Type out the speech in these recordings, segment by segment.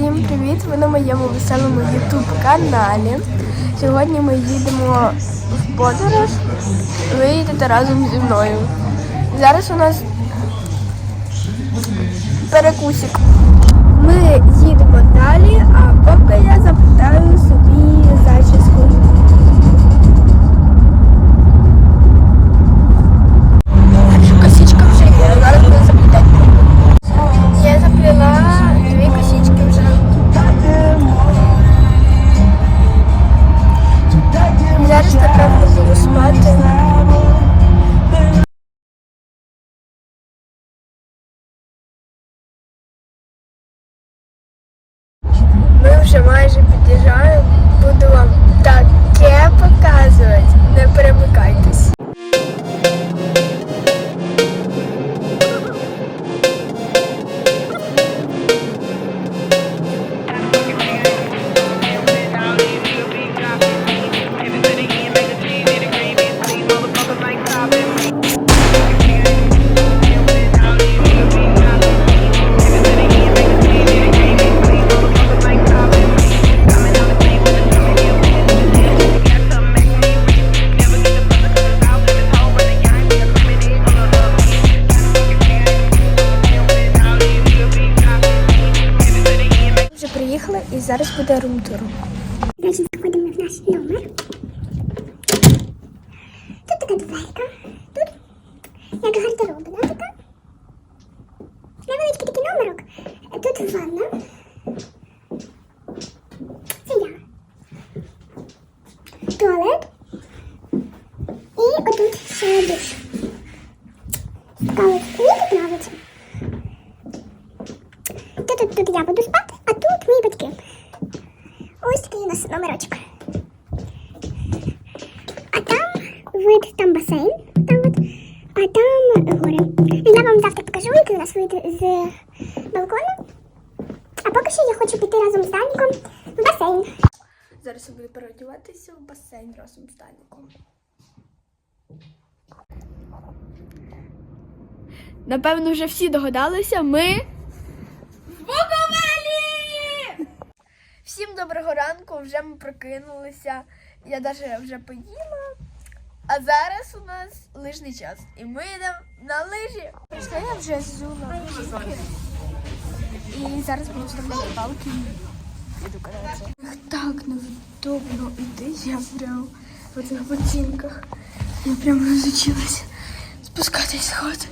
Всім привіт! Ви на моєму веселому ютуб каналі. Сьогодні ми їдемо в подорож. Ви їдете разом зі мною. Зараз у нас перекусик. Ми їдемо далі, а поки я запитаю собі зачіску. Вже майже під'їжджаю. Буду вам таке показувати. Не перемикайтесь. Зараз буде рум-тур. Далі заходимо в наш номер. Тут така дверка. Тут як гардероб, да, така. Невеличкий такий номерок. Тут ванна. Це я. Туалет. І отут ще душ. Така ось. Мені тут нравиться. Тут, тут, тут я буду спати, а тут мої батьки. Ось такий у нас номерочок. А там вид, там басейн, там от, а там гори. Я вам завтра покажу, який у нас вид з балкону. А поки що я хочу піти разом з Даніком в басейн. Зараз я буду переодіватися в басейн разом з Даніком. Напевно, вже всі догадалися, ми в Буковелі! Всім доброго ранку, вже ми прокинулися. Я навіть вже поїла. А зараз у нас лижний час. І ми йдемо на лижі. Прийшла я вже зула І зараз буду вставляти палки. Іду кататися. Так невдобно іти. Я прям в цих ботинках. Я прям розучилась спускатись сход.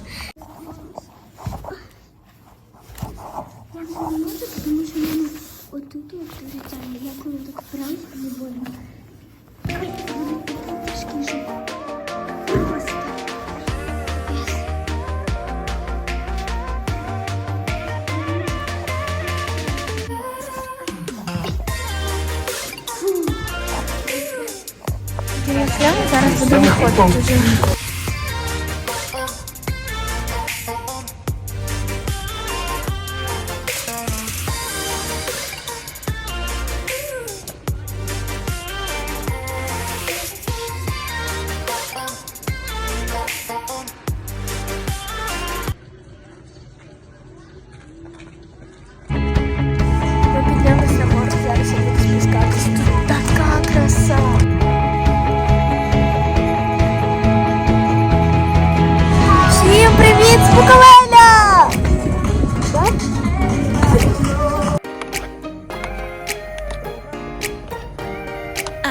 Я не можу, тому що дуже тягне. Я коли так впираюсь, мені больно. Зараз буду виходити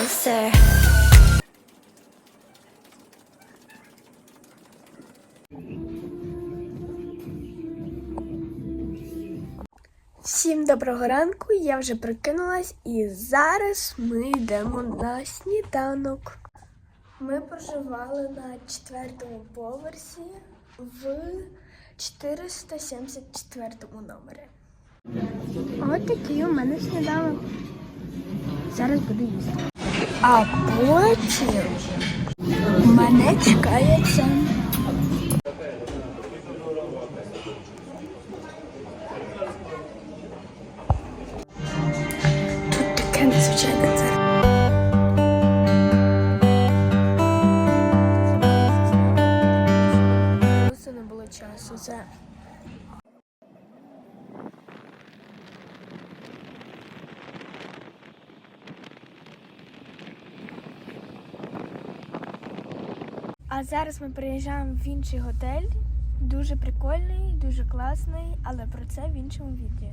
closer? Всім доброго ранку, я вже прокинулась і зараз ми йдемо на сніданок. Ми проживали на четвертому поверсі в 474 номері. От такий у мене сніданок. Зараз буду їсти. А потім мене чекає це. Це. Не було часу. Це А зараз ми приїжджаємо в інший готель. Дуже прикольний, дуже класний, але про це в іншому відео.